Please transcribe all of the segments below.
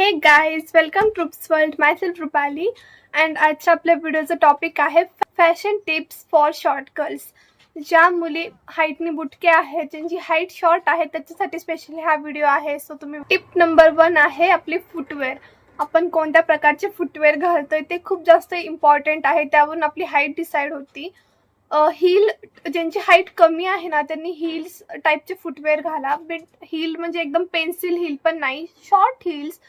Hey guys welcome troops world myself Rupali and आजच्या आपल्या व्हिडिओचं टॉपिक आहे fashion tips for short girls ज्या मुली हाईटनी बुटके आहेत ज्यांची हाईट शॉर्ट आहे त्याच्यासाठी स्पेशली हा व्हिडिओ आहे. सो तुम्ही टिप नंबर वन आहे आपली फुटवेअर आपण कोणत्या प्रकारचे फुटवेअर घालतोय ते खूप जास्त इम्पॉर्टंट आहे. त्यावरून आपली हाईट डिसाईड होती. हील ज्यांची हाईट कमी आहे ना त्यांनी हिल्स टाईपचे फुटवेअर घाला. बिट हिल म्हणजे एकदम पेन्सिल हिल पण नाही. शॉर्ट हिल्स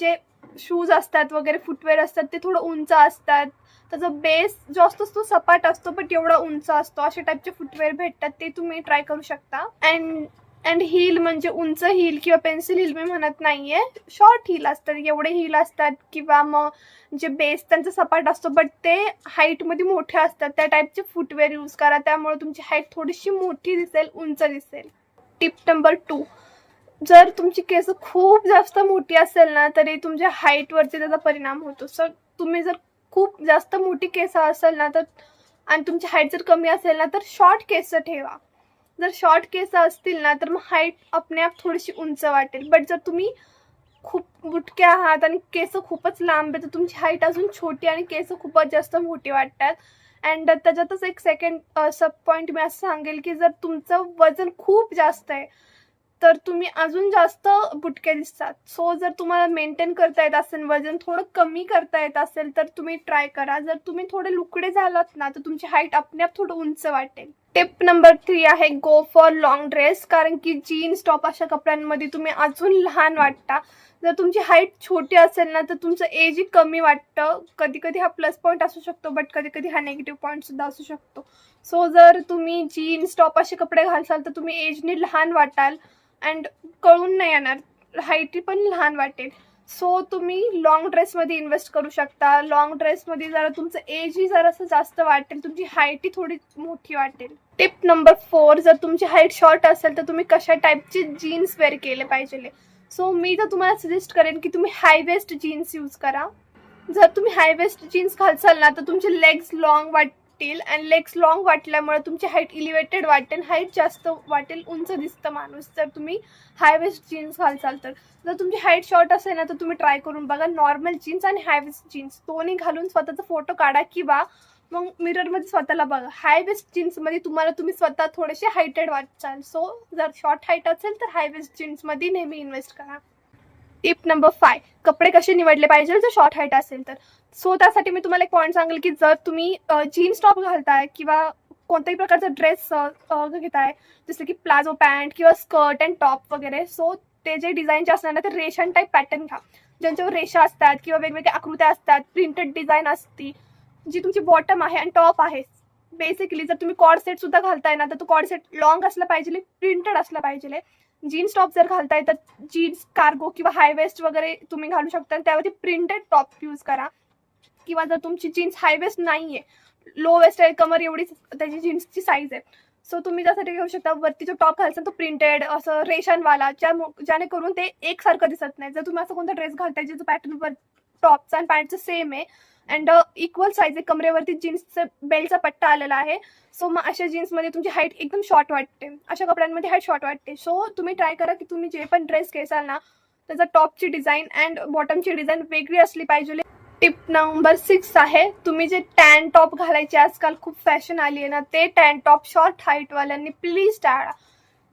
जे शूज असतात वगैरे फुटवेअर असतात ते थोडं उंच असतात. त्याचा बेस जो असतो तो सपाट असतो बट एवढा उंच असतो. अशा टाईपचे फुटवेअर भेटतात ते तुम्ही ट्राय करू शकता. अँड अँड हिल म्हणजे उंच हिल किंवा पेन्सिल हिल मी म्हणत नाहीये. शॉर्ट हिल असतात एवढे हिल असतात किंवा मग जे बेस त्यांचा सपाट असतो बट ते हाईटमध्ये मोठे असतात. त्या टाईपचे फुटवेअर यूज करा त्यामुळे तुमची हाईट थोडीशी मोठी दिसेल उंच दिसेल. टिप नंबर टू जर तुमची केस खूप जास्त मोठी असेल ना तरी तुमच्या हाईटवरती त्याचा परिणाम होतो. सर तुम्ही जर खूप जास्त मोठी केस असेल ना तर आणि तुमची हाईट जर कमी असेल ना तर शॉर्ट केस ठेवा. जर शॉर्ट केस असतील ना तर मग हाईट आपणे थोडीशी उंच वाटेल. बट जर तुम्ही खूप बुटके आहात आणि केस खूपच लांब आहे तर तुमची हाईट अजून छोटी आणि केस खूपच जास्त मोठी वाटतात. अँड त्याच्यातच एक सेकंड सब पॉईंट मी असं सांगेल की जर तुमचं वजन खूप जास्त आहे तर तुम्ही अजून जास्त बुटके दिसतात. सो जर तुम्हाला मेंटेन करता येत असेल वजन थोडं कमी करता येत असेल तर तुम्ही ट्राय करा. जर तुम्ही थोडे लुकडे झालात ना तर तुमची हाईट आपणे आप थोडं उंच वाटेल. टिप नंबर थ्री आहे गो फॉर लॉंग ड्रेस कारण की जीन्स टॉप अशा कपड्यांमध्ये तुम्ही अजून लहान वाटता. जर तुमची हाईट छोटी असेल ना तर तुमचं एजही कमी वाटतं. कधी कधी हा प्लस पॉईंट असू शकतो बट कधी कधी हा नेगेटिव्ह पॉईंटसुद्धा असू शकतो. सो जर तुम्ही जीन्स टॉप असे कपडे घालसाल तर तुम्ही एजने लहान वाटाल. अँड कळून नाही येणार हाईट पण लहान वाटेल. सो तुम्ही लॉंग ड्रेसमध्ये इन्व्हेस्ट करू शकता. लॉंग ड्रेसमध्ये जरा तुमचं एजही जरासं जास्त वाटेल. तुमची हाईटही थोडी मोठी वाटेल. टिप नंबर फोर जर तुमची हाईट शॉर्ट असेल तर तुम्ही कशा टाईपचे जीन्स वेअर केले पाहिजे? सो मी तर तुम्हाला सजेस्ट करेन की तुम्ही हाय वेस्ट जीन्स यूज करा. जर तुम्ही हाय वेस्ट जीन्स घालचाल ना तर तुमचे लेग्स लॉंग वाटतील अँड लेग्स लॉंग वाटल्यामुळे तुमची हाईट इलिव्हेटेड वाटेल. हाईट जास्त वाटेल उंच दिसतं माणूस. जर तुम्ही हाय वेस्ट जीन्स घालचाल तर. जर तुमची हाईट शॉर्ट असेल ना तर तुम्ही ट्राय करून बघा. नॉर्मल जीन्स आणि हाय वेस्ट जीन्स दोन्ही घालून स्वतःचा फोटो काढा किंवा मग मिररमध्ये स्वतःला बघा. हाय वेस्ट जीन्समध्ये तुम्हाला तुम्ही स्वतः थोडेसे हायटेड वाचाल सो जर शॉर्ट हाईट असेल तर हाय वेस्ट जीन्समध्ये नेहमी इन्व्हेस्ट करा. टिप नंबर फाय कपडे कसे निवडले पाहिजे? जर शॉर्ट हाईट असेल तर. सो त्यासाठी मी तुम्हाला एक पॉईंट सांगेल की जर तुम्ही जीन्स टॉप घालताय किंवा कोणत्याही प्रकारचा ड्रेस घेताय जसं की प्लाझो पॅन्ट किंवा स्कर्ट अँड टॉप वगैरे सो ते जे डिझाईनचे असणार ना ते रेशन टाईप पॅटर्न घ्या. ज्यांच्यावर रेषा असतात किंवा वेगवेगळ्या आकृत्या असतात प्रिंटेड डिझाईन असती जी तुमची बॉटम आहे आणि टॉप आहे. बेसिकली जर तुम्ही कॉड सेट सुद्धा घालताय ना तर तो कॉड सेट लॉंग असला पाहिजे प्रिंटेड असला पाहिजे. जीन्स टॉप जर घालताय तर जीन्स कार्गो किंवा हाय वेस्ट वगैरे तुम्ही घालू शकता. त्यावरती प्रिंटेड टॉप यूज करा. किंवा जर तुमची जीन्स हाय वेस्ट नाही आहे लो वेस्ट आहे कमर एवढीच त्याची जीन्सची साईज आहे. सो तुम्ही त्यासाठी घेऊ शकता. वरती जो टॉप घालता तो प्रिंटेड असं रेशनवाला ज्या ज्यानेकरून ते एकसारखं दिसत नाही. जर तुम्ही असं कोणता ड्रेस घालताय ज्याचं पॅटर्न वर टॉपचा आणि पॅन्टचं सेम आहे अँड इक्वल साईज आहे कमरेवरती जीन्सचं बेल्टचा पट्टा आलेला आहे. सो मग अशा जीन्समध्ये तुमची हाईट एकदम शॉर्ट वाटते. अशा कपड्यांमध्ये हाईट शॉर्ट वाटते. सो तुम्ही ट्राय करा की तुम्ही जे पण ड्रेस घेसाल ना त्याचा टॉपची डिझाईन अँड बॉटमची डिझाईन वेगळी असली पाहिजे. टिप नंबर सिक्स आहे तुम्ही जे टॅन टॉप घालायचे आजकाल खूप फॅशन आली आहे ना ते टॅन टॉप शॉर्ट हाईटवाल्यांनी प्लीज टाळा.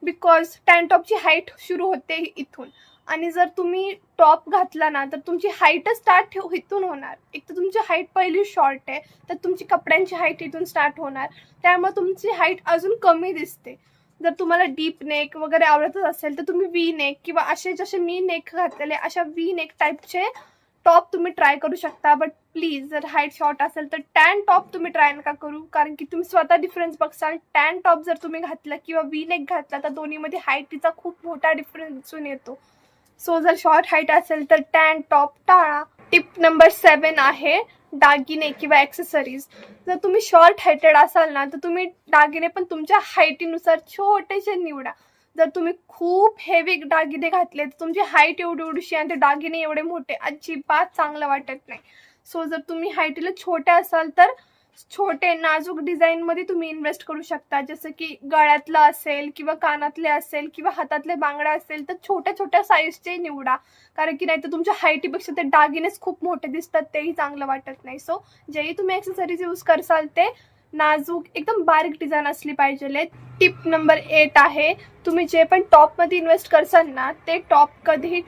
बिकॉज टॅन टॉपची हाईट सुरू होते इथून. आणि जर तुम्ही टॉप घातला ना तर तुमची हाईटच स्टार्ट ठेव इथून होणार. एक तर तुमची हाईट पहिली शॉर्ट आहे तर तुमची कपड्यांची हाईट इथून स्टार्ट होणार. त्यामुळे तुमची हाईट अजून कमी दिसते. जर तुम्हाला डीप नेक वगैरे आवडतच असेल तर तुम्ही वी नेक किंवा असे जसे मी नेक घातलेले अशा वी नेक टाईपचे टॉप तुम्ही ट्राय करू शकता. बट प्लीज जर हाईट शॉर्ट असेल तर टॅन टॉप तुम्ही ट्राय नका करू. कारण की तुम्ही स्वतः डिफरन्स बघसाल. टॅन टॉप जर तुम्ही घातला किंवा वी नेक घातला तर दोन्हीमध्ये हाईटीचा खूप मोठा डिफरन्स दिसून येतो. सो जर शॉर्ट हाईट असेल तर टॅन टॉप टाळा. टिप नंबर सेवन आहे दागिने किंवा ॲक्सेसरीज जर तुम्ही शॉर्ट हायटेड असाल ना तर तुम्ही दागिने पण तुमच्या हाईटीनुसार छोटेसे निवडा. जर तुम्ही खूप हेवी दागिने घातले तर तुमची हाईट एवढी एवढीशी आणि ते दागिने एवढे मोठे अजिबात चांगलं वाटत नाही. सो जर तुम्ही हाईटीला छोटे असाल तर छोटे नाजूक डिझाईन मध्ये तुम्ही इन्व्हेस्ट करू शकता. जसं की गळ्यातलं असेल किंवा कानातले असेल किंवा हातातले बांगड्या असेल तर छोट्या छोट्या साईजचे निवडा. कारण की नाही तर तुमच्या हाईटीपेक्षा ते दागिनेच खूप मोठे दिसतात तेही चांगलं वाटत नाही. सो जेही तुम्ही ॲक्सेसरीज यूज करसाल ते नाजूक एकदम बारीक डिझाईन असली पाहिजे टिप नंबर एट आहे तुम्ही जे पण टॉपमध्ये इन्व्हेस्ट करसाल ना ते टॉप कधीही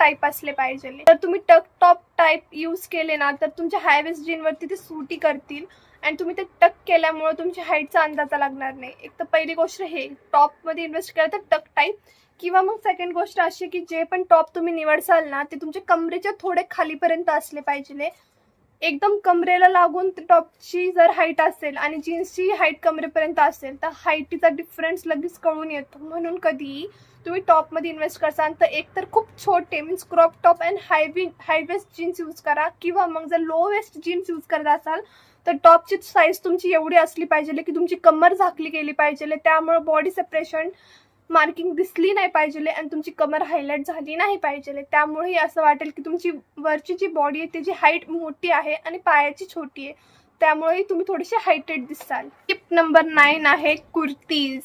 टाईप असले पाहिजे. जर तुम्ही टक टॉप टाईप यूज केले ना तर तुमच्या हायवेस्ट जीनवरती ते सुटी करतील. आणि तुम्ही ते टक केल्यामुळे तुमच्या हाईटचा अंदाजा लागणार नाही. एक तर पहिली गोष्ट हे टॉपमध्ये इन्व्हेस्ट केलं तर टक टाईप किंवा मग सेकंड गोष्ट अशी की जे पण टॉप तुम्ही निवडसाल ना ते तुमच्या कमरेच्या थोडे खालीपर्यंत असले पाहिजे. एकदम कमरेला लागून टॉपची जर हाईट असेल आणि जीन्सची हाईट कमरेपर्यंत असेल तर हाईटीचा डिफरन्स लगेच कळून येतो. म्हणून कधी तुम्ही टॉपमध्ये इन्व्हेस्ट करसाल तर एक तर खूप छोटे मीन्स क्रॉप टॉप अँड हायवी हायवेस्ट जीन्स यूज करा. किंवा मग जर लो वेस्ट जीन्स यूज करत असाल तर टॉपची साईज तुमची एवढी असली पाहिजे की तुमची कमर झाकली गेली पाहिजे त्यामुळे बॉडी सेपरेशन मार्किंग दिसली नाही पाहिजे आणि तुमची कमर हायलाईट झाली नाही पाहिजे त्यामुळे असं वाटेल की तुमची वरची जी बॉडी आहे त्याची हाईट मोठी आहे आणि पायाची छोटी आहे त्यामुळेही तुम्ही थोडीशी हायटेड दिसाल. टिप नंबर नाईन आहे कुर्तीज.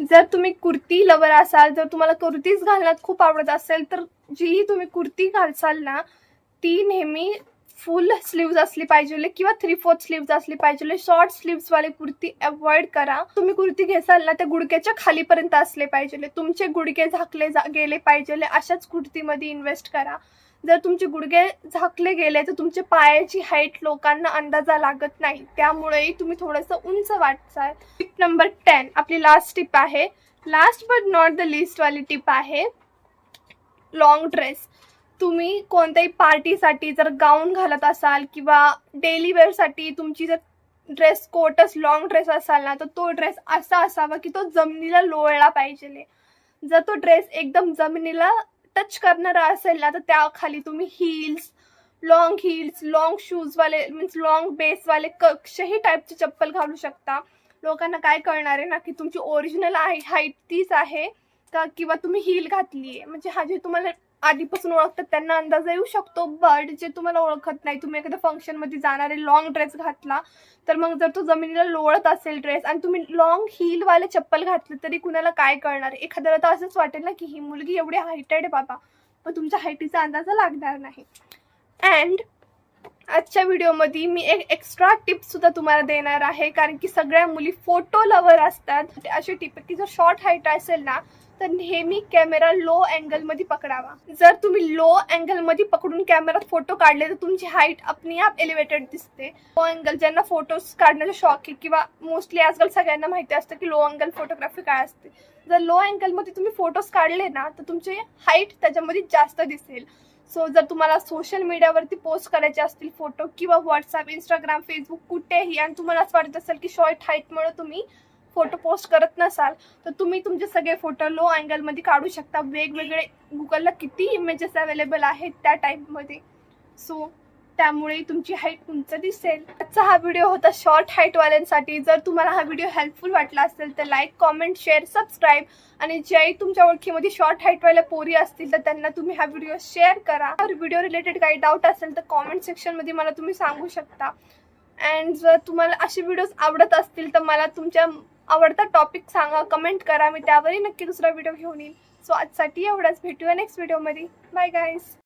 जर तुम्ही कुर्ती लवर असाल जर तुम्हाला कुर्तीज घालण्यात खूप आवडत असेल तर जीही तुम्ही कुर्ती घालसाल ना ती नेहमी फुल स्लीव्ज असली पाहिजे किंवा थ्री फोर्थ स्लीव्ज असली पाहिजे शॉर्ट स्लीव्ज वाले कुर्ती अवॉइड करा. तुम्ही कुर्ती घेसाल ना त्या गुडक्याच्या खालीपर्यंत असले पाहिजे तुमचे गुडके झाकले गेले पाहिजे अशाच कुर्तीमध्ये इन्व्हेस्ट करा. जर तुमचे गुडघे झाकले गेले तर तुमच्या पायाची हाईट लोकांना अंदाजा लागत नाही. त्यामुळेही तुम्ही थोडंसं उंच वाटचाल. टिप नंबर टेन आपली लास्ट टिप आहे. Last but not the least वाली टिप आहे लॉंग ड्रेस तुम्ही कोणत्याही पार्टीसाठी जर गाऊन घालत असाल किंवा डेली वेअरसाठी तुमची जर ड्रेस कोटच लॉंग ड्रेस असाल ना तर तो ड्रेस असा असावा की तो जमिनीला लोळला पाहिजे. जर तो ड्रेस एकदम जमिनीला टच करणारा असेल ना तर त्याखाली तुम्ही हिल्स लॉंग हिल्स लॉंग शूजवाले मीन्स लॉंग बेसवाले कक्षही टाईपचे चप्पल घालू शकता. लोकांना काय कळणार आहे ना की तुमची ओरिजिनल हाईट तीच आहे का किंवा तुम्ही हिल घातली आहे म्हणजे हा जे तुम्हाला आधीपासून ओळखतात त्यांना अंदाज येऊ शकतो बट जे तुम्हाला ओळखत नाही तुम्ही एखाद्या फंक्शनमध्ये जाणारे लॉंग ड्रेस घातला तर मग जर तो जमिनीला लोळत असेल ड्रेस आणि तुम्ही लॉंग हिलवाले चप्पल घातले तरी कुणाला काय कळणार? एखाद्याला तर असंच वाटेल ना की ही मुलगी एवढी हायटेड आहे बाबा पण तुमच्या हायटीचा अंदाजा लागणार नाही. अँड आजच्या व्हिडिओमध्ये मी एक एक्स्ट्रा टिप सुद्धा तुम्हाला देणार आहे. कारण की सगळ्या मुली फोटो लवर असतात. अशी टिप की जर शॉर्ट हाईट असेल ना तर नेहमी कॅमेरा लो अँगलमध्ये पकडावा. जर तुम्ही लो अँगलमध्ये पकडून कॅमेरात फोटो काढले तर तुमची हाईट आपली आप एलिव्हेटेड दिसते. लो अँगल ज्यांना फोटोज काढण्याचा शॉक आहे किंवा मोस्टली आजकाल सगळ्यांना माहिती असतं की लो अँगल फोटोग्राफी काय असते. जर लो अँगलमध्ये तुम्ही फोटोज काढले ना तर तुमचे हाईट त्याच्यामध्ये जास्त दिसेल. सो जर तुम्हाला सोशल मीडियावरती पोस्ट करायचे असतील फोटो किंवा व्हॉट्सअप इंस्टाग्राम फेसबुक कुठेही आणि तुम्हाला असं वाटत असेल की शॉर्ट हाईटमुळे तुम्ही फोटो पोस्ट करत नसाल तर तुम्ही तुमचे सगळे फोटो लो अँगलमध्ये काढू शकता. वेगवेगळे गुगलला किती इमेजेस अवेलेबल आहेत त्या टाईपमध्ये सो त्यामुळे तुमची हाईट उंच दिसेल. आजचा हा व्हिडिओ होता शॉर्ट हाईटवाल्यांसाठी जर तुम्हाला हा व्हिडिओ हेल्पफुल वाटला असेल तर लाईक कॉमेंट शेअर सबस्क्राईब आणि ज्याही तुमच्या ओळखीमध्ये शॉर्ट हाईटवाल्या पोरी असतील तर त्यांना तुम्ही हा व्हिडिओ शेअर करा. व्हिडिओ रिलेटेड काही डाऊट असेल तर कॉमेंट सेक्शनमध्ये मला तुम्ही सांगू शकता. अँड जर तुम्हाला असे व्हिडिओज आवडत असतील तर मला तुमच्या आवडता टॉपिक सांगा कमेंट करा. मी त्यावरही नक्की दुसरा व्हिडिओ घेऊन येईन सो आजसाठी एवढाच. भेटूया नेक्स्ट व्हिडिओमध्ये बाय गाईज